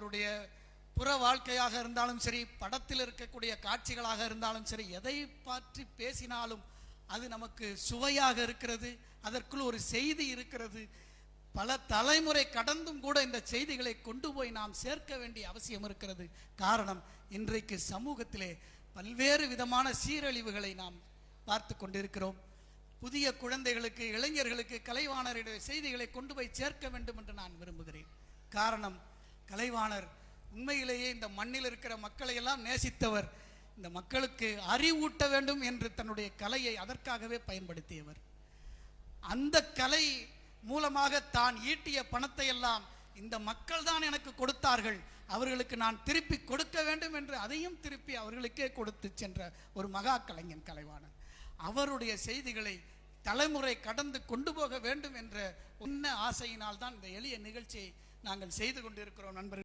அவருடைய புற வாழ்க்கையாக இருந்தாலும் சரி படத்தில் இருக்கக்கூடிய காட்சிகளாக இருந்தாலும் சரி எதை பற்றி பேசினாலும் அது நமக்கு சுவையாக இருக்கிறது அதற்குள் ஒரு செய்தி இருக்கிறது. பல தலைமுறை கடந்தும் கூட இந்த செய்திகளை கொண்டு போய் நாம் சேர்க்க வேண்டிய அவசியம் இருக்கிறது. காரணம் இன்றைக்கு சமூகத்திலே பல்வேறு விதமான சீரழிவுகளை நாம் பார்த்து கொண்டிருக்கிறோம். புதிய குழந்தைகளுக்கு இளைஞர்களுக்கு கலைவாணருடைய செய்திகளை கொண்டு போய் சேர்க்க வேண்டும் என்று நான் விரும்புகிறேன். காரணம் கலைவாணர் உண்மையிலேயே இந்த மண்ணில் இருக்கிற மக்களை எல்லாம் நேசித்தவர். இந்த மக்களுக்கு அறிவூட்ட வேண்டும் என்று தன்னுடைய கலையை அதற்காகவே பயன்படுத்தியவர். அந்த கலை மூலமாக தான் ஈட்டிய பணத்தை எல்லாம் இந்த மக்கள் தான் எனக்கு கொடுத்தார்கள். அவர்களுக்கு நான் திருப்பி கொடுக்க வேண்டும் என்று அதையும் திருப்பி அவர்களுக்கே கொடுத்து சென்ற ஒரு மகா கலைஞன் கலைவாணன் அவருடைய செய்திகளை தலைமுறை கடந்து கொண்டு போக வேண்டும் என்ற உன்ன ஆசையினால் தான் இந்த எளிய நிகழ்ச்சியை நாங்கள் செய்து கொண்டிருக்கிறோம் நண்பர்கள்.